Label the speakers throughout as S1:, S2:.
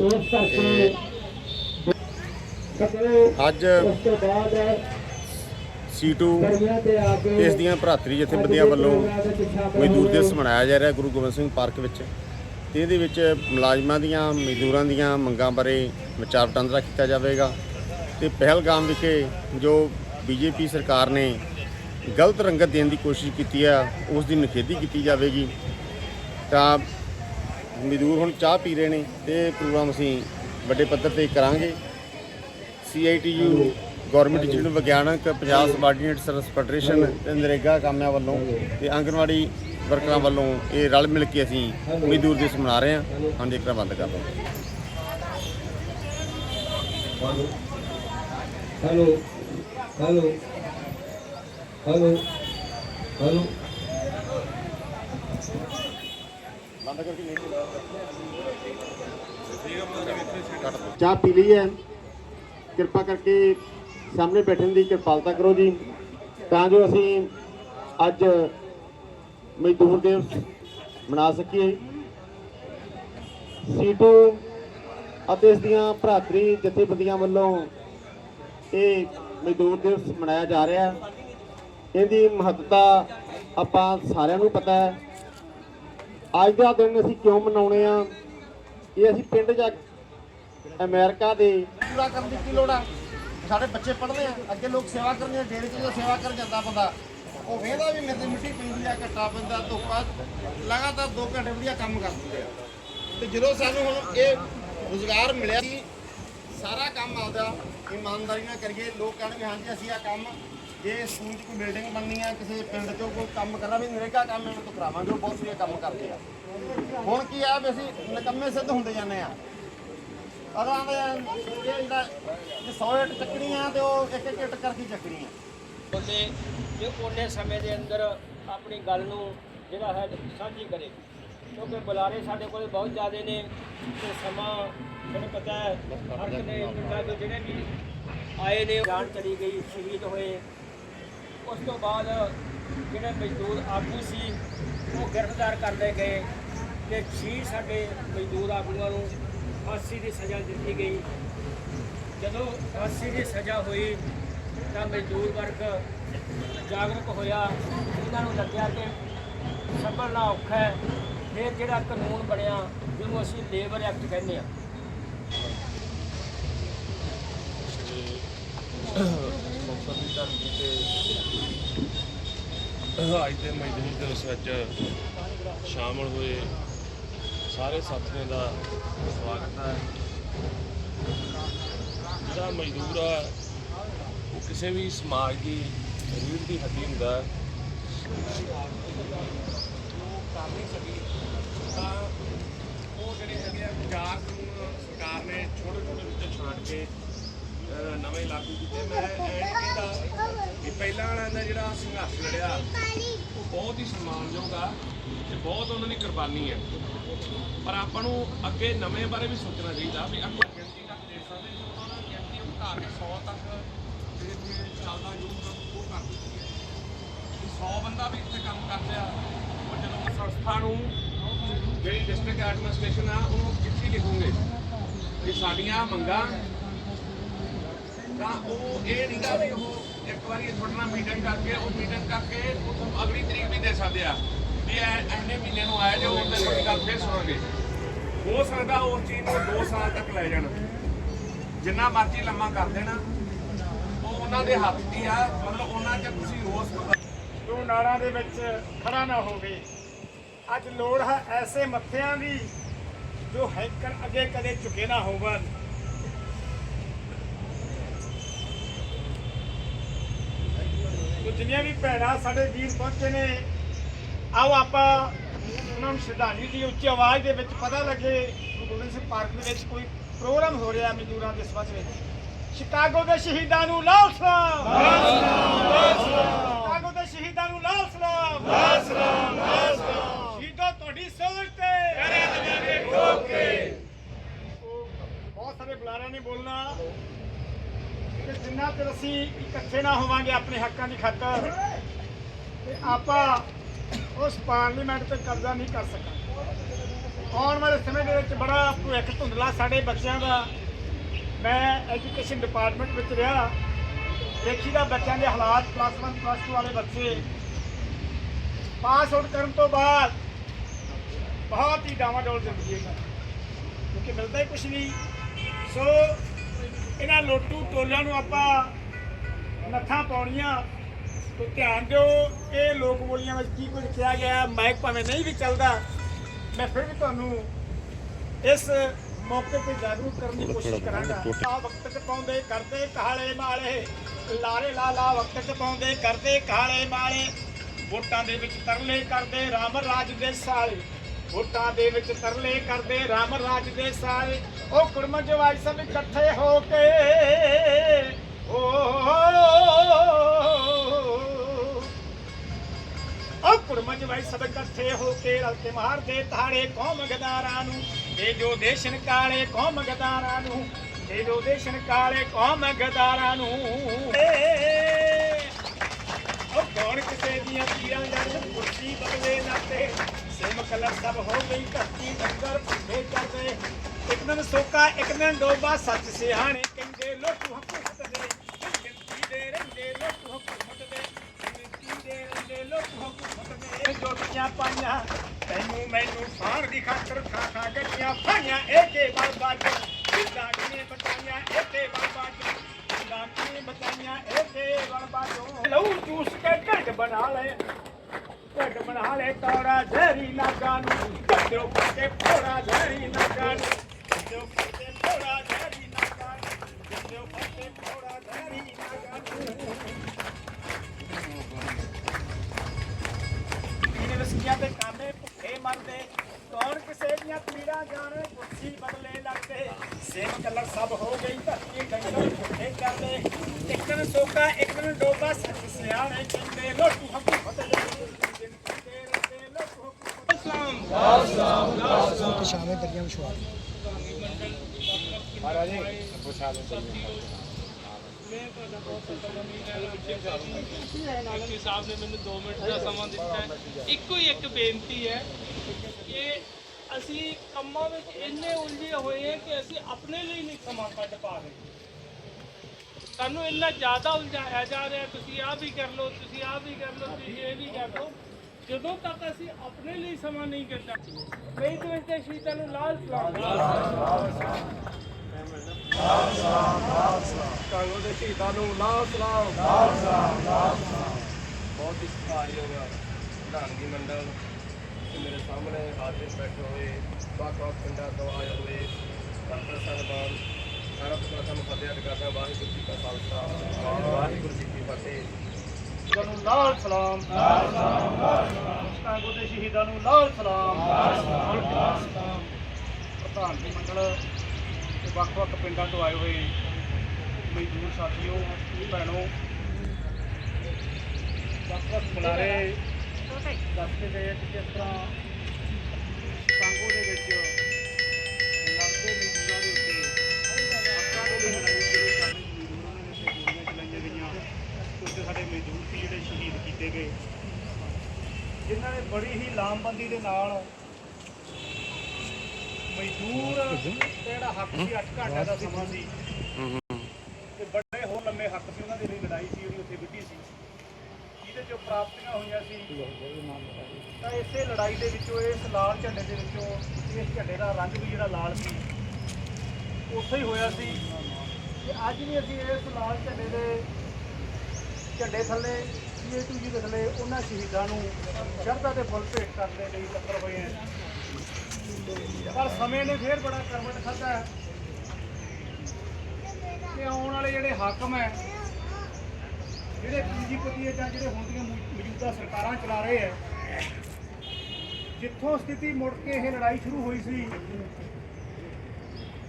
S1: ਉਸ ਕਰਕੇ
S2: ਅੱਜ
S1: ਉਸ ਤੋਂ ਬਾਅਦ
S2: ਸੀਟੂ
S1: ਗਰਮੀਆਂ ਤੇ ਆ ਕੇ
S2: ਇਸ ਦੀਆਂ ਭਰਾਤਰੀ ਜਥੇਬੰਦੀਆਂ ਵੱਲੋਂ ਮਜ਼ਦੂਰ ਦਿਵਸ ਮਨਾਇਆ ਜਾ ਰਿਹਾ ਗੁਰੂ ਗੋਬਿੰਦ ਸਿੰਘ ਪਾਰਕ ਵਿੱਚ। ਤੇ ਇਹਦੇ ਵਿੱਚ ਮੁਲਾਜ਼ਮਾਂ ਦੀਆਂ ਮਜ਼ਦੂਰਾਂ ਦੀਆਂ ਮੰਗਾਂ ਬਾਰੇ ਵਿਚਾਰ ਵਟਾਂਦਰਾ ਕੀਤਾ ਜਾਵੇਗਾ। ਤੇ ਪਹਿਲਗਾਮ ਵਿਖੇ ਜੋ ਬੀਜੇਪੀ ਸਰਕਾਰ ਨੇ ਗਲਤ ਰੰਗਤ ਦੇਣ ਦੀ ਕੋਸ਼ਿਸ਼ ਕੀਤੀ ਆ ਉਸ ਦੀ ਨਿਖੇਧੀ ਕੀਤੀ ਜਾਵੇਗੀ। ਤਾਂ ਮਜ਼ਦੂਰ ਹੁਣ ਚਾਹ ਪੀ ਰਹੇ ਨੇ ਤੇ ਇਹ ਪ੍ਰੋਗਰਾਮ ਅਸੀਂ ਵੱਡੇ ਪੱਧਰ ਤੇ ਕਰਾਂਗੇ। ਸੀਆਈਟੀਯੂ ਗਵਰਨਮੈਂਟ ਇੰਸਟੀਚਿਊਟ ਵਿਗਿਆਨਕ ਪੰਜਾਬ ਸਬਾਰਡੀਨੇਟ ਸਰਵਿਸ ਫੈਡਰੇਸ਼ਨ ਤੇ ਨਰੇਗਾ ਕਾਮਿਆਂ ਵੱਲੋਂ ਤੇ ਆਂਗਨਵਾੜੀ ਵਰਕਰਾਂ ਵੱਲੋਂ ਇਹ ਰਲ ਮਿਲ ਕੇ ਅਸੀਂ ਮਜ਼ਦੂਰ ਦਿਵਸ ਮਨਾ ਰਹੇ ਹਾਂ। ਹਾਂਜੀ ਜੇਕਰ ਬੰਦ ਕਰ ਦਿਓ।
S1: ਹੈਲੋ ਹੈਲੋ ਹੈਲੋ ਹੈਲੋ
S2: ਬੰਦ ਕਰਕੇ ਨਹੀਂ ਚਾਹ ਪੀ ਲਈ ਹੈ। ਕਿਰਪਾ ਕਰਕੇ ਸਾਹਮਣੇ ਬੈਠਣ ਦੀ ਕਿਰਪਾਲਤਾ ਕਰੋ ਜੀ। ਤਾਂ ਜੋ ਅਸੀਂ ਅੱਜ ਮਜ਼ਦੂਰ ਦਿਵਸ ਮਨਾ ਸਕੀਏ। ਸੀਟੂ ਅਤੇ ਇਸ ਦੀਆਂ ਭਰਾਤਰੀ ਜਥੇਬੰਦੀਆਂ ਵੱਲੋਂ ਇਹ ਮਜ਼ਦੂਰ ਦਿਵਸ ਮਨਾਇਆ ਜਾ ਰਿਹਾ ਹੈ। ਇਹਦੀ ਮਹੱਤਤਾ ਆਪਾਂ ਸਾਰਿਆਂ ਨੂੰ ਪਤਾ ਹੈ। ਅੱਜ ਦਾ ਦਿਨ ਅਸੀਂ ਕਿਉਂ ਮਨਾਉਣੇ ਆ? ਇਹ ਅਸੀਂ ਪਿੰਡ ਜਾ ਅਮਰੀਕਾ ਦੇ ਪੂਰਾ ਕਰਨ ਦੀ ਕੀ ਲੋੜ ਆ? ਸਾਡੇ ਬੱਚੇ ਪੜ੍ਹਦੇ ਆ, ਅੱਗੇ ਲੋਕ ਸੇਵਾ ਕਰਨੀ ਆ ਡੇਰੇ 'ਚ ਜਦੋਂ ਸੇਵਾ ਕਰਨ ਜਾਂਦਾ ਬੰਦਾ, ਉਹ ਵੇਹਦਾ ਵੀ ਮੇਰੇ ਮਿੱਟੀ ਪੈਂਦੀ ਆ, ਘੱਟਾ ਪੈਂਦਾ, ਧੁੱਪਾ, ਲਗਾਤਾਰ 2 ਘੰਟੇ ਵਧੀਆ ਕੰਮ ਕਰ ਦਿੰਦੇ ਆ। ਤੇ ਜਦੋਂ ਸਾਨੂੰ ਹੁਣ ਇਹ ਰੁਜ਼ਗਾਰ ਮਿਲਿਆ ਸੀ ਸਾਰਾ ਕੰਮ ਆਪਦਾ ਇਮਾਨਦਾਰੀ ਨਾਲ ਕਰੀਏ, ਲੋਕ ਕਹਿਣਗੇ, ਹਾਂਜੀ, ਅਸੀਂ ਆ ਕੰਮ ਜੇ ਸਕੂਲ 'ਚ ਕੋਈ ਬਿਲਡਿੰਗ ਬਣਨੀ ਆ, ਕਿਸੇ ਪਿੰਡ 'ਚੋਂ ਕੋਈ ਕੰਮ ਕਰਨਾ, ਵੀ ਨਰੇਗਾ ਕੰਮ ਇਹਨਾਂ ਤੋਂ ਕਰਾਵਾਂਗੇ, ਉਹ ਬਹੁਤ ਵਧੀਆ ਕੰਮ ਕਰਦੇ ਆ। ਹੁਣ ਕੀ ਆ ਵੀ ਅਸੀਂ ਨਕੰਮੇ ਸਿੱਧ ਹੁੰਦੇ ਜਾਂਦੇ ਆ। ਅਗਾਂ ਦੇ ਇਹ ਜਿਹੜਾ 100 ਇੱਟ ਚੱਕਣੀ ਆ, ਤੇ ਉਹ ਇੱਕ ਇੱਕ ਇੱਟ ਕਰਕੇ ਚੱਕਣੀ ਆ।
S3: ਬੋਲੇ ਕਿ ਉਹਨੇ ਸਮੇਂ ਦੇ ਅੰਦਰ ਆਪਣੀ ਗੱਲ ਨੂੰ ਜਿਹੜਾ ਹੈ ਸਾਂਝੀ ਕਰੇ, ਕਿਉਂਕਿ ਬੁਲਾਰੇ ਸਾਡੇ ਕੋਲ ਬਹੁਤ ਜ਼ਿਆਦੇ ਨੇ, ਤੇ ਸਮਾਂ ਤੁਹਾਨੂੰ ਪਤਾ ਹੈ, ਹਰ ਇੱਕ ਪਿੰਡਾਂ ਦੇ ਜਿਹੜੇ ਵੀ ਆਏ ਨੇ ਜਾਨ ਚਲੀ ਗਈ, ਸ਼ਹੀਦ ਹੋਏ ਉਸ ਤੋਂ ਬਾਅਦ ਜਿਹੜੇ ਮਜ਼ਦੂਰ ਆਗੂ ਸੀ ਉਹ ਗ੍ਰਿਫਤਾਰ ਕਰ ਲਏ ਗਏ ਤੇ ਛੇ ਸਾਡੇ ਮਜ਼ਦੂਰ ਆਗੂਆਂ ਨੂੰ ਫਾਂਸੀ ਦੀ ਸਜ਼ਾ ਦਿੱਤੀ ਗਈ ਜਦੋਂ ਫਾਂਸੀ ਦੀ ਸਜ਼ਾ ਹੋਈ ਤਾਂ ਮਜ਼ਦੂਰ ਵਰਗ ਜਾਗਰੂਕ ਹੋਇਆ ਉਹਨਾਂ ਨੂੰ ਲੱਗਿਆ ਕਿ ਸੰਭਲਣਾ ਔਖਾ ਹੈ ਫਿਰ ਜਿਹੜਾ ਕਾਨੂੰਨ ਬਣਿਆ ਜਿਹਨੂੰ ਅਸੀਂ ਲੇਬਰ ਐਕਟ ਕਹਿੰਦੇ ਆ
S4: ਮੁਕਤਸਰ ਦੀ ਧਰਤੀ ਤੇ ਦੇ ਮਜ਼ਦੂਰ ਦਿਵਸ ਵਿੱਚ ਸ਼ਾਮਲ ਹੋਏ, ਸਾਰੇ ਸਾਥੀਆਂ ਦਾ ਸਵਾਗਤ ਹੈ। ਜਿਹੜਾ ਮਜ਼ਦੂਰ ਆ, ਉਹ ਕਿਸੇ ਵੀ ਸਮਾਜ ਦੀ ਰੀੜ ਦੀ ਹੱਡੀ ਹੁੰਦਾ ਤਾਂ ਉਹ ਜਿਹੜੇ ਹੈਗੇ ਆ ਬਾਜ਼ਾਰ ਨੂੰ ਸਰਕਾਰ ਨੇ ਛੋਟੇ ਛੋਟੇ ਵਿੱਚ ਛਾਂਟ ਕੇ ਨਵੇਂ ਲਾਗੂ ਕੀਤੇ। ਮੈਂ ਇਹ ਕੀਤਾ ਕਿ ਪਹਿਲਾਂ ਵਾਲਿਆਂ ਦਾ ਜਿਹੜਾ ਸੰਘਰਸ਼ ਲੜਿਆ, ਉਹ ਬਹੁਤ ਹੀ ਸਨਮਾਨਯੋਗ ਆ ਤੇ ਬਹੁਤ ਉਹਨਾਂ ਦੀ ਕੁਰਬਾਨੀ ਹੈ। ਪਰ ਆਪਾਂ ਨੂੰ ਅੱਗੇ ਨਵੇਂ ਬਾਰੇ ਵੀ ਸੋਚਣਾ ਚਾਹੀਦਾ ਵੀ ਆਪਾਂ ਗਿਣਤੀ ਤੱਕ ਦੇ ਸਕਦੇ ਹਾਂ। ਉਹਨਾਂ ਦੀ ਗਿਣਤੀ ਉਹ ਘਰ 100 ਤੱਕ ਜਿਹੜੇ ਜਿਹੜੇ ਚੱਲਦਾ ਯੂਥ ਉਹ ਕਰ ਦਿੱਤੀ ਹੈ। 100 ਬੰਦਾ ਵੀ ਇੱਥੇ ਕੰਮ ਕਰ ਆ ਉਹ ਜਦੋਂ ਸੰਸਥਾ ਨੂੰ ਜਿਹੜੀ ਡਿਸਟ੍ਰਿਕਟ ਐਡਮਿਨਿਸਟ੍ਰੇਸ਼ਨ ਆ, ਉਹਨੂੰ ਕਿੱਥੇ ਲਿਖੂਗੇ ਵੀ ਸਾਡੀਆਂ ਮੰਗਾਂ ਤਾਂ ਉਹ ਇਹ ਨਹੀਂਗਾ ਵੀ ਉਹ ਇੱਕ ਵਾਰੀ ਤੁਹਾਡੇ ਨਾਲ ਮੀਟਿੰਗ ਕਰਕੇ, ਉਹ ਮੀਟਿੰਗ ਕਰਕੇ ਉਹ ਅਗਲੀ ਤਰੀਕ ਵੀ ਦੇ ਸਕਦੇ ਆ। ਵੀ ਇਹ ਐਨੇ ਮਹੀਨੇ ਨੂੰ ਆਇਆ ਜੇ ਉਹ ਤੇ ਤੁਹਾਡੀ ਗੱਲ ਫੇਰ ਸੁਣਾਂਗੇ। ਹੋ ਸਕਦਾ ਉਸ ਚੀਜ਼ ਨੂੰ 2 ਸਾਲ ਤੱਕ ਲੈ ਜਾਣ। ਜਿੰਨਾ ਮਰਜ਼ੀ ਲੰਮਾ ਕਰ ਦੇਣਾ। ਉਹ ਉਹਨਾਂ ਦੇ ਹੱਥ ਦੀ ਆ, ਮਤਲਬ ਉਹਨਾਂ 'ਚ ਤੁਸੀਂ ਰੋਸ
S5: ਜੋ ਨਾੜਾਂ ਦੇ ਵਿੱਚ ਖੜਾ ਨਾ ਹੋਵੇ। ਅੱਜ ਲੋੜ ਹੈ ਐਸੇ ਮੱਥਿਆਂ ਦੀ ਜੋ ਹੈਕਰ ਅੱਗੇ ਕਦੇ ਝੁਕੇ ਨਾ ਹੋਵਣ। ਤੋ ਜਿੰਨੀਆਂ ਵੀ ਭੈਣਾਂ ਸਾਡੇ ਵੀਰ ਪਹੁੰਚੇ ਨੇ ਆਓ ਆਪਾਂ ਉਹਨਾਂ ਨੂੰ ਸ਼ਰਧਾਂਜਲੀ ਦੀ ਉੱਚੀ ਆਵਾਜ਼ ਦੇ ਵਿੱਚ ਪਤਾ ਲੱਗੇ ਗੁਰੂ ਗੋਬਿੰਦ ਸਿੰਘ ਪਾਰਕ ਦੇ ਵਿੱਚ ਕੋਈ ਪ੍ਰੋਗਰਾਮ ਹੋ ਰਿਹਾ ਮਜ਼ਦੂਰਾਂ ਦੇ ਸਬੰਧ ਵਿੱਚ। ਸ਼ਿਕਾਗੋ ਦੇ ਸ਼ਹੀਦਾਂ ਨੂੰ ਲਾਲ ਸਲਾਮ! ਸ਼ਿਕਾਗੋ ਦੇ ਸ਼ਹੀਦਾਂ ਨੂੰ ਲਾਲ ਸਲਾਮ! ਲਾਲ ਸਲਾਮ ਲਾਲ ਸਲਾਮ! ਸ਼ਹੀਦੋ ਤੁਹਾਡੀ ਸੋਚ ਤੇ! ਕਰੇ ਦਵਾਂਗੇ ਠੋਕ ਕੇ! ਬਹੁਤ ਸਾਰੇ ਬੁਲਾਰਿਆਂ ਨੇ ਬੋਲਣਾ। ਕਿ ਜਿੰਨਾ ਚਿਰ ਅਸੀਂ ਇਕੱਠੇ ਨਾ ਹੋਵਾਂਗੇ ਆਪਣੇ ਹੱਕਾਂ ਦੀ ਖਾਤਰ, ਤੇ ਆਪਾਂ ਉਸ ਪਾਰਲੀਮੈਂਟ ਤੇ ਕਬਜ਼ਾ ਨਹੀਂ ਕਰ ਸਕਾਂਗੇ। ਆਉਣ ਵਾਲੇ ਸਮੇਂ ਦੇ ਵਿੱਚ ਬੜਾ ਭਵਿੱਖ ਧੁੰਦਲਾ ਸਾਡੇ ਬੱਚਿਆਂ ਦਾ। ਮੈਂ ਐਜੂਕੇਸ਼ਨ ਡਿਪਾਰਟਮੈਂਟ ਵਿੱਚ ਰਿਹਾ। ਦੇਖੀਦਾ ਬੱਚਿਆਂ ਦੇ ਹਾਲਾਤ ਪਲੱਸ 1 ਪਲੱਸ 2 ਵਾਲੇ ਬੱਚੇ। ਪਾਸ ਆਊਟ ਕਰਨ ਤੋਂ ਬਾਅਦ ਬਹੁਤ ਹੀ ਡਾਵਾਡੋਲ ਜ਼ਿੰਦਗੀ ਹੈ। ਕਿਉਂਕਿ ਮਿਲਦਾ ਹੀ ਕੁਝ ਨਹੀਂ। ਸੋ ਇਹਨਾਂ ਲੋਟੂ ਟੋਲਿਆਂ ਨੂੰ ਆਪਾਂ ਨੱਥਾਂ ਪਾਉਣੀਆਂ ਤੋ ਧਿਆਨ ਦਿਓ ਇਹ ਲੋਕ ਬੋਲੀਆਂ ਵਿੱਚ ਕੀ ਕੁਝ ਕਿਹਾ ਗਿਆ ਮਾਈਕ ਭਾਵੇਂ ਨਹੀਂ ਵੀ ਚੱਲਦਾ ਮੈਂ ਫਿਰ ਵੀ ਤੁਹਾਨੂੰ ਇਸ ਮੌਕੇ ਤੇ ਜਾਗਰੂਕ ਕਰਨ ਦੀ ਕੋਸ਼ਿਸ਼ ਕਰਾਂਗਾ। ਆ ਵਕਤ ਚ ਪਾਉਂਦੇ ਕਰਦੇ ਕਾਲੇ ਮਾਲੇ ਲਾਰੇ ਲਾ ਲਾ ਵਕਤ ਚ ਪਾਉਂਦੇ ਕਰਦੇ ਕਾਲੇ ਮਾਲੇ। ਵੋਟਾਂ ਦੇ ਵਿੱਚ ਤਰਲੇ ਕਰਦੇ ਰਾਮ ਰਾਜ ਦੇ ਸਾਲੇ ਵੋਟਾਂ ਦੇ ਵਿੱਚ ਤਰਲੇ ਕਰਦੇ ਰਾਮ ਰਾਜ ਦੇ ਸਾਲੇ। ਉਹ ਕੁੜਮ ਜਵਾਈ ਸਭ ਇਕੱਠੇ ਹੋ ਕੇ, ਓ ਉਹ ਕੁੜਮ ਜਵਾਈ ਸਭ ਇਕੱਠੇ ਹੋ ਕੇ ਰਲ ਕੇ ਮਾਰਦੇ ਤਾੜੇ ਕੌਮ ਗਦਾਰਾਂ ਨੂੰ ਤੇ ਜੋ ਦੇਸ਼ਨ ਕਾਲੇ ਕੌਮ ਗਦਾਰਾਂ ਨੂੰ ਤੇ ਜੋ ਦੇਸ਼ਨ ਕਾਲੇ ਕੌਮ ਗਦਾਰਾਂ ਨੂੰ। ਉਹ ਕੌਣ ਕਿਸੇ ਦੀਆਂ ਪੀਰਾਂ ਜੜ ਕੁਰਸੀ ਬਦਲੇ ਨਾਤੇ, ਸਿਮ ਕਲਰ ਸਭ ਹੋ ਗਈ ਧਰਤੀ ਡੰਗਰ ਭੁੱਖੇ ਚੜਦੇ ਇੱਕ ਦਿਨ ਸੋਕਾ, ਇੱਕ ਦਿਨ ਡੋਬਾ, ਸੱਚ ਸਿਆਣੇ ਕਹਿੰਦੇ, ਲੋਟੂ ਹਕੂਮਤ ਦੇ ਗਿਣਤੀ ਦੇ ਰਹਿੰਦੇ ਲੋਟੂ ਹਕੂਮਤ ਦੇ ਗਿਣਤੀ ਦੇ ਰਹਿੰਦੇ ਲੋਟੂ ਹਕੂਮਤ ਦੇ ਜੋਟੀਆਂ ਪਾਈਆਂ, ਤੈਨੂੰ ਮੈਨੂੰ ਸਾਰ ਦੀ ਖਾਤਰ ਖਾ ਖਾ ਗੱਡੀਆਂ ਪਾਈਆਂ, ਏਕੇ ਬਾਬਾ ਜੀ ਜਿੰਦਾ ਕਿਨੇ ਬਤਾਈਆਂ, ਏਕੇ ਬਾਬਾ ਜੀ ਜਿੰਦਾ ਕਿਨੇ ਬਤਾਈਆਂ, ਏਕੇ ਬਾਬਾ ਜੀ ਲਊ ਜੂਸ ਕੇ ਢਿੱਡ ਬਣਾ ਲੈ, ਢਿੱਡ ਬਣਾ ਲੈ, ਕੌੜਾ ਜ਼ਹਿਰੀ ਨਾਗਾ ਨੂੰ, ਢਿੱਡੋਂ ਕੇ ਕੇ ਫੋੜਾ ਜ਼ਹਿਰੀ ਨਾਗਾ ਨੂੰ। ਢਿੱਡੋਂ ਕੇ ਫੋੜਾ ਜ਼ਹਿਰੀ ਨਾਗਾ ਨੂੰ ਯੂਨੀਵਰਸਿਟੀਆਂ ਦੇ ਕਾਮੇ ਭੁੱਖੇ ਮਰਦੇ ਕੌਣ ਕਿਸੇ ਦੀਆਂ ਪੀੜਾਂ ਜਾਣੇ ਕੁਰਸੀ ਬਦਲੇ ਲੱਗਦੇ ਸੇਮ ਕਲਰ ਸਭ ਹੋ ਗਈ ਧਰਤੀ ਡੰਗਰ ਭੁੱਖੇ ਕਰਦੇ ਇੱਕ ਦਿਨ ਸੋਕਾ ਇੱਕ ਦਿਨ ਡੋਬਾ ਸੱਚ ਸਿਆਣੇ ਕਹਿੰਦੇ ਲੋਟੂ ਹਕੂਮਤ ਦੇ ਜ਼ਿੰਦਗੀ ਦੇ ਰਹਿੰਦੇ ਲੋਟੂ ਹਕੂਮਤ ਸਲਾਮ
S6: ਐਮਪੀ ਸਾਹਿਬ ਨੇ ਮੈਨੂੰ 2 ਮਿੰਟ ਦਾ ਸਮਾਂ ਦਿੱਤਾ ਹੈ। ਇੱਕੋ ਹੀ ਇੱਕ ਬੇਨਤੀ ਹੈ ਕਿ ਅਸੀਂ ਕੰਮਾਂ ਵਿੱਚ ਇੰਨੇ ਉਲਝੇ ਹੋਏ ਹਾਂ ਕਿ ਅਸੀਂ ਆਪਣੇ ਲਈ ਨਹੀਂ ਸਮਾਂ ਕੱਢ ਪਾ ਰਹੇ। ਸਾਨੂੰ ਇੰਨਾ ਜ਼ਿਆਦਾ ਉਲਝਾਇਆ ਜਾ ਰਿਹਾ ਤੁਸੀਂ ਆਹ ਵੀ ਕਰ ਲਓ, ਤੁਸੀਂ ਆਹ ਵੀ ਕਰ ਲਓ, ਤੁਸੀਂ ਇਹ ਵੀ ਕਰ ਲਓ। ਜਦੋਂ ਤੱਕ ਅਸੀਂ ਆਪਣੇ ਲਈ ਸਮਾਂ ਨਹੀਂ ਕੱਢਣਾ ਕਈ ਦਿਨ ਤੇ ਸ਼ੀਤਾਂ ਨੂੰ ਲਾਲ ਸਲਾਮ
S4: ਕਾਂਗੋ ਦੇ ਸ਼ਹੀਦਾਂ ਨੂੰ ਲਾਲ ਸਲਾਮ। ਲਾਲ ਸਲਾਮ ਲਾਲ ਸਲਾਮ ਬਹੁਤ ਹੀ ਸਤਿਕਾਰਯੋਗ ਪ੍ਰਧਾਨਗੀ ਮੰਡਲ ਤੇ ਮੇਰੇ ਸਾਹਮਣੇ ਹਾਜ਼ਰ ਬੈਠੇ ਹੋਏ ਵੱਖ ਵੱਖ ਪਿੰਡਾਂ ਤੋਂ ਆਏ ਹੋਏ ਡਾਕਟਰ ਸਾਹਿਬਾਨ ਸਾਰਾ ਪ੍ਰਥਮ ਫਤਿਹ ਕਰਦਾ ਵਾਹਿਗੁਰੂ ਜੀ ਕਾ ਖਾਲਸਾ ਵਾਹਿਗੁਰੂ ਜੀ ਕੀ ਫਤਿਹ
S5: ਨੂੰ ਲਾਲ ਸਲਾਮ। ਲਾਲ ਸਲਾਮ ਲਾਲ ਸਲਾਮ ਕਾਂਗੋ ਦੇ ਸ਼ਹੀਦਾਂ ਨੂੰ ਲਾਲ ਸਲਾਮ। ਲਾਲ ਸਲਾਮ ਪ੍ਰਧਾਨ ਮੰਡਲ ਤੇ ਵੱਖ-ਵੱਖ ਪਿੰਡਾਂ ਤੋਂ ਆਏ ਹੋਏ ਮਜ਼ਦੂਰ ਸਾਥੀਓ, ਭੈਣੋ, ਵੱਖ-ਵੱਖ ਬੁਲਾਰੇ ਦੱਸਦੇ ਗਏ ਕਿ ਕਿਸ ਤਰ੍ਹਾਂ ਕਾਂਗੋ ਦੇ ਵਿੱਚ ਲੜਦੇ ਮਜ਼ਦੂਰਾਂ ਦੇ ਉੱਤੇ, ਹੱਕਾਂ ਦੇ ਲਈ ਲੜਾਈ ਸ਼ੁਰੂ ਕਰਨੀ ਮਜ਼ਦੂਰਾਂ ਨੇ ਉੱਤੇ ਗੋਲੀਆਂ ਚਲਾਈਆਂ ਗਈਆਂ ਕੁਝ ਸਾਡੇ ਮਜ਼ਦੂਰ ਸੀ ਜਿਹੜੇ ਸ਼ਹੀਦ ਕੀਤੇ ਗਏ। ਜਿਨ੍ਹਾਂ ਨੇ ਬੜੀ ਹੀ ਲਾਮਬੰਦੀ ਦੇ ਨਾਲ ਮਜ਼ਦੂਰ ਜਿਹੜਾ ਹੱਕ ਸੀ 8 ਘੰਟਿਆਂ ਦਾ ਸਮਾਂ ਸੀ। ਤੇ ਬੜੇ ਹੋਰ ਲੰਮੇ ਹੱਕ ਸੀ, ਉਹਨਾਂ ਦੇ ਲਈ ਲੜਾਈ ਸੀ, ਜਿਹੜੀ ਉੱਥੇ ਵਿੱਢੀ ਸੀ। ਜਿਹਦੇ ਚੋਂ ਪ੍ਰਾਪਤੀਆਂ ਹੋਈਆਂ ਸੀ। ਤਾਂ ਇਸੇ ਲੜਾਈ ਦੇ ਵਿੱਚੋਂ, ਇਸ ਲਾਲ ਝੰਡੇ ਦੇ ਵਿੱਚੋਂ, ਇਸ ਝੰਡੇ ਦਾ ਰੰਗ ਵੀ ਜਿਹੜਾ ਲਾਲ ਸੀ, ਉੱਥੇ ਹੀ ਹੋਇਆ ਸੀ। ਤੇ ਅੱਜ ਵੀ ਅਸੀਂ ਇਸ ਲਾਲ ਝੰਡੇ ਦੇ ਝੰਡੇ ਥੱਲੇ ਸੀਏ2 ਜੀ ਦੇ ਥੱਲੇ, ਉਹਨਾਂ ਸ਼ਹੀਦਾਂ ਨੂੰ ਸ਼ਰਧਾ ਦੇ ਫੁੱਲ ਭੇਟ ਕਰਨ ਦੇ ਲਈ ਇਕੱਤਰ ਹੋਏ ਹਾਂ। ਪਰ ਸਮੇਂ ਨੇ ਫੇਰ ਬੜਾ ਕਰਵਟ ਖਾਧਾ ਹੈ। ਕਿ ਆਉਣ ਵਾਲੇ ਜਿਹੜੇ ਹਾਕਮ ਹੈ, ਜਿਹੜੇ ਪੂੰਜੀਪਤੀ ਹੈ ਜਾਂ ਜਿਹੜੇ ਹੁਣ ਦੀਆਂ ਮੌਜੂਦਾ ਸਰਕਾਰਾਂ ਚਲਾ ਰਹੇ ਹੈ, ਜਿੱਥੋਂ ਸਥਿਤੀ ਮੁੜ ਕੇ ਇਹ ਲੜਾਈ ਸ਼ੁਰੂ ਹੋਈ ਸੀ,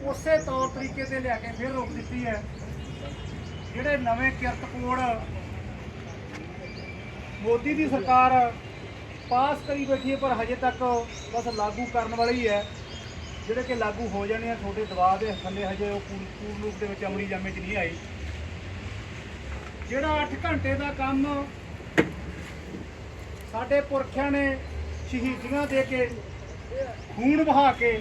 S5: ਉਸੇ ਤੌਰ ਤਰੀਕੇ ਤੇ ਲਿਆ ਕੇ ਫਿਰ ਰੋਕ ਦਿੱਤੀ ਹੈ। ਜਿਹੜੇ ਨਵੇਂ ਕਿਰਤ ਕੋਡ ਮੋਦੀ ਦੀ ਸਰਕਾਰ ਪਾਸ ਕਰੀ ਬੈਠੀ ਹੈ, ਪਰ ਹਜੇ ਤੱਕ ਬਸ ਲਾਗੂ ਕਰਨ ਵਾਲੀ ਹੀ। ਹੈ ਜਿਹੜੇ ਕਿ ਲਾਗੂ ਹੋ ਜਾਣੇ ਆ, ਤੁਹਾਡੇ ਦਬਾਅ ਦੇ ਥੱਲੇ ਹਜੇ ਉਹ ਪੂਰ ਪੂਰਨ ਰੂਪ ਦੇ ਵਿੱਚ ਅਮਲੀ ਜਾਮੇ 'ਚ ਨਹੀਂ ਆਈ। ਜਿਹੜਾ 8 ਘੰਟੇ ਦਾ ਕੰਮ ਸਾਡੇ ਪੁਰਖਿਆਂ ਨੇ ਸ਼ਹੀਦੀਆਂ ਦੇ ਕੇ,
S7: ਖੂਨ ਵਹਾ ਕੇ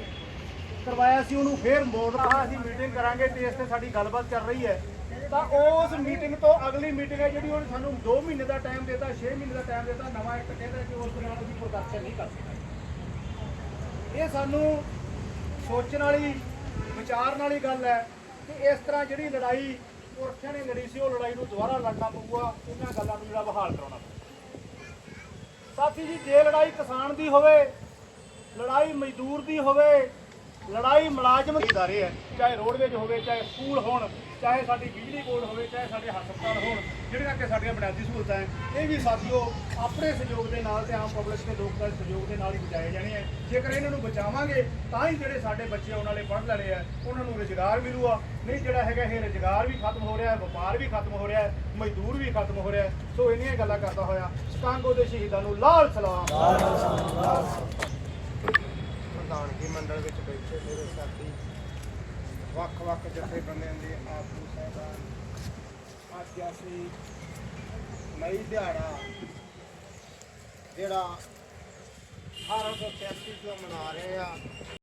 S7: ਕਰਵਾਇਆ ਸੀ, ਉਹਨੂੰ ਫੇਰ ਮੋੜ ਰਹਾ, ਅਸੀਂ ਮੀਟਿੰਗ ਕਰਾਂਗੇ, ਤੇ ਇਸ ਤੇ ਸਾਡੀ ਗੱਲਬਾਤ ਚੱਲ ਰਹੀ ਹੈ। ਤਾਂ ਉਸ ਮੀਟਿੰਗ ਤੋਂ ਅਗਲੀ ਮੀਟਿੰਗ ਹੈ ਜਿਹੜੀ ਉਹਨੇ ਸਾਨੂੰ 2 ਮਹੀਨੇ ਦਾ ਟਾਈਮ ਦਿੱਤਾ 6 ਮਹੀਨੇ ਦਾ ਟਾਈਮ ਦਿੱਤਾ, ਨਵਾਂ ਇੱਕ ਕਹਿੰਦਾ ਕਿ ਉਸ ਦੌਰਾਨ ਅਸੀਂ ਪ੍ਰਦਰਸ਼ਨ ਨਹੀਂ ਕਰ ਸਕਦੇ। ਇਹ ਸਾਨੂੰ ਸੋਚਣ ਵਾਲੀ, ਵਿਚਾਰਨ ਵਾਲੀ ਗੱਲ ਹੈ ਕਿ ਇਸ ਤਰ੍ਹਾਂ ਜਿਹੜੀ ਲੜਾਈ, ਪੁਰਖਿਆਂ ਨੇ ਲੜੀ ਸੀ, ਉਹ ਲੜਾਈ ਨੂੰ ਦੁਬਾਰਾ ਲੜਨਾ ਪਊਗਾ, ਇਹਨਾਂ ਗੱਲਾਂ ਨੂੰ ਜਿਹੜਾ ਬਹਾਲ ਕਰਾਉਣਾ ਪਊਗਾ। ਸਾਥੀ ਜੀ, ਜੇ ਲੜਾਈ ਕਿਸਾਨ ਦੀ ਹੋਵੇ, ਲੜਾਈ ਮਜ਼ਦੂਰ ਦੀ ਹੋਵੇ ਲੜਾਈ ਮੁਲਾਜ਼ਮ ਦੇ ਇਦਾਰੇ ਹੈ, ਚਾਹੇ ਰੋਡਵੇਜ ਹੋਵੇ, ਚਾਹੇ ਸਕੂਲ ਹੋਣ, ਚਾਹੇ ਸਾਡੀ ਬਿਜਲੀ ਬੋਰਡ ਹੋਵੇ, ਚਾਹੇ ਸਾਡੇ ਹਸਪਤਾਲ ਹੋਣ ਜਿਹੜੀਆਂ ਕਿ ਸਾਡੀਆਂ ਬੁਨਿਆਦੀ ਸਹੂਲਤਾਂ ਹੈ, ਇਹ ਵੀ ਸਾਥੀਓ ਆਪਣੇ ਸਹਿਯੋਗ ਦੇ ਨਾਲ ਤੇ ਆਮ ਪਬਲਿਕ ਦੇ ਲੋਕਾਂ ਦੇ ਸਹਿਯੋਗ ਦੇ ਨਾਲ ਹੀ ਬਚਾਏ ਜਾਣੇ ਹੈ। ਜੇਕਰ ਇਹਨਾਂ ਨੂੰ ਬਚਾਵਾਂਗੇ, ਤਾਂ ਹੀ ਜਿਹੜੇ ਸਾਡੇ ਬੱਚੇ ਆਉਣ ਵਾਲੇ ਪੜ੍ਹਨ ਵਾਲੇ ਆ, ਉਹਨਾਂ ਨੂੰ ਰੋਜ਼ਗਾਰ ਮਿਲੂਗਾ। ਨਹੀਂ, ਜਿਹੜਾ ਹੈਗਾ ਇਹ ਰੋਜ਼ਗਾਰ ਵੀ ਖਤਮ ਹੋ ਰਿਹਾ ਵਪਾਰ ਵੀ ਖਤਮ ਹੋ ਰਿਹਾ ਮਜ਼ਦੂਰ ਵੀ ਖਤਮ ਹੋ ਰਿਹਾ ਸੋ ਇਹਨੀਆਂ ਗੱਲਾਂ ਕਰਦਾ ਹੋਇਆ ਸਟਾਂਗੋ ਦੇ ਸ਼ਹੀਦਾਂ ਨੂੰ ਲਾਲ ਸਲਾਮ।
S8: ਪ੍ਰਧਾਨਗੀ ਮੰਡਲ ਵਿੱਚ ਬੈਠੇ ਮੇਰੇ ਸਾਥੀ ਵੱਖ-ਵੱਖ ਜਥੇਬੰਦੀਆਂ ਦੇ ਆਗੂ ਸਾਹਿਬਾਨ। ਅੱਜ ਅਸੀਂ ਮਈ ਦਿਹਾੜਾ, ਜਿਹੜਾ 1883 ਤੋਂ ਮਨਾ ਰਹੇ ਆ।